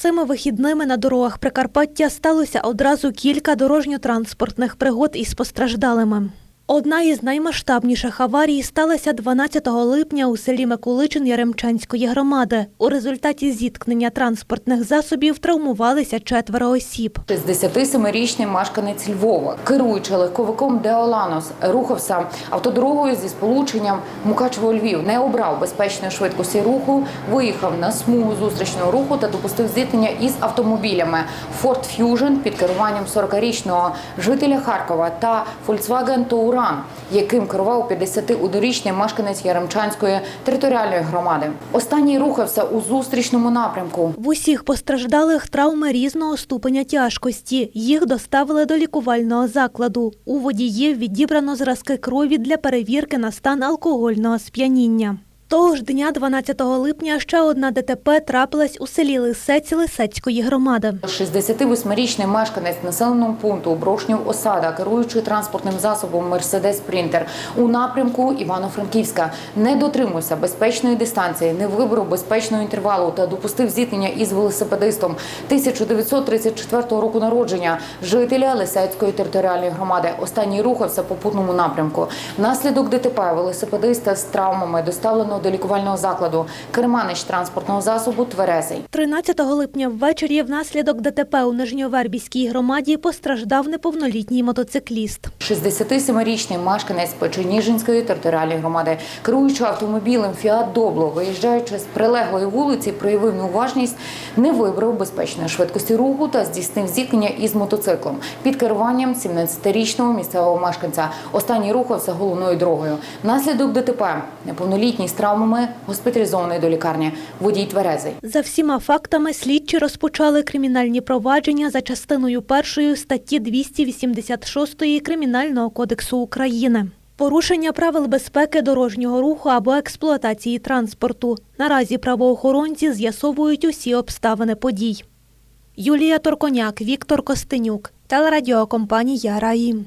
Цими вихідними на дорогах Прикарпаття сталося одразу кілька дорожньо-транспортних пригод із постраждалими. Одна із наймасштабніших аварій сталася 12 липня у селі Миколичин Яремчанської громади. У результаті зіткнення транспортних засобів травмувалися четверо осіб. 67-річний мешканець Львова, керуючи легковиком Деоланос, рухався автодорогою зі сполученням Мукачево-Львів, не обрав безпечної швидкості руху, виїхав на смугу зустрічного руху та допустив зіткнення із автомобілями Ford Fusion під керуванням 40-річного жителя Харкова та Volkswagen Touran, яким керував 51-річний мешканець Яремчанської територіальної громади. Останній рухався у зустрічному напрямку. В усіх постраждалих травми різного ступеня тяжкості. Їх доставили до лікувального закладу. У водіїв відібрано зразки крові для перевірки на стан алкогольного сп'яніння. Того ж дня, 12 липня, ще одна ДТП трапилась у селі Лисець Лисецької громади. 68-річний мешканець населеного пункту Брошнів Осада, керуючи транспортним засобом Мерседес Спринтер у напрямку Івано-Франківська, не дотримався безпечної дистанції, не вибрав безпечного інтервалу та допустив зіткнення із велосипедистом 1934 року народження, жителя Лисецької територіальної громади. Останній рухався по путному напрямку. Внаслідок ДТП велосипедиста з травмами доставлено до лікувального закладу. Керманич транспортного засобу Тверезий. 13 липня ввечері внаслідок ДТП у Нижньовербівській громаді постраждав неповнолітній мотоцикліст. 67-річний мешканець Печеніжинської територіальної громади, керуючи автомобілем Фіат Добло, виїжджаючи з прилеглої вулиці, проявив неуважність, не вибрав безпечної швидкості руху та здійснив зіткнення із мотоциклом під керуванням 17-річного місцевого мешканця. Останній рухався головною дорогою. Внаслідок ДТП неповнолітній з травмами госпіталізований до лікарні. Водій тверезий. За всіма фактами слідчі розпочали кримінальні провадження за частиною першої статті 286 Кримінального кодексу України. Порушення правил безпеки дорожнього руху або експлуатації транспорту. Наразі правоохоронці з'ясовують усі обставини подій. Юлія Торконяк, Віктор Костенюк, телерадіокомпанія Раїм.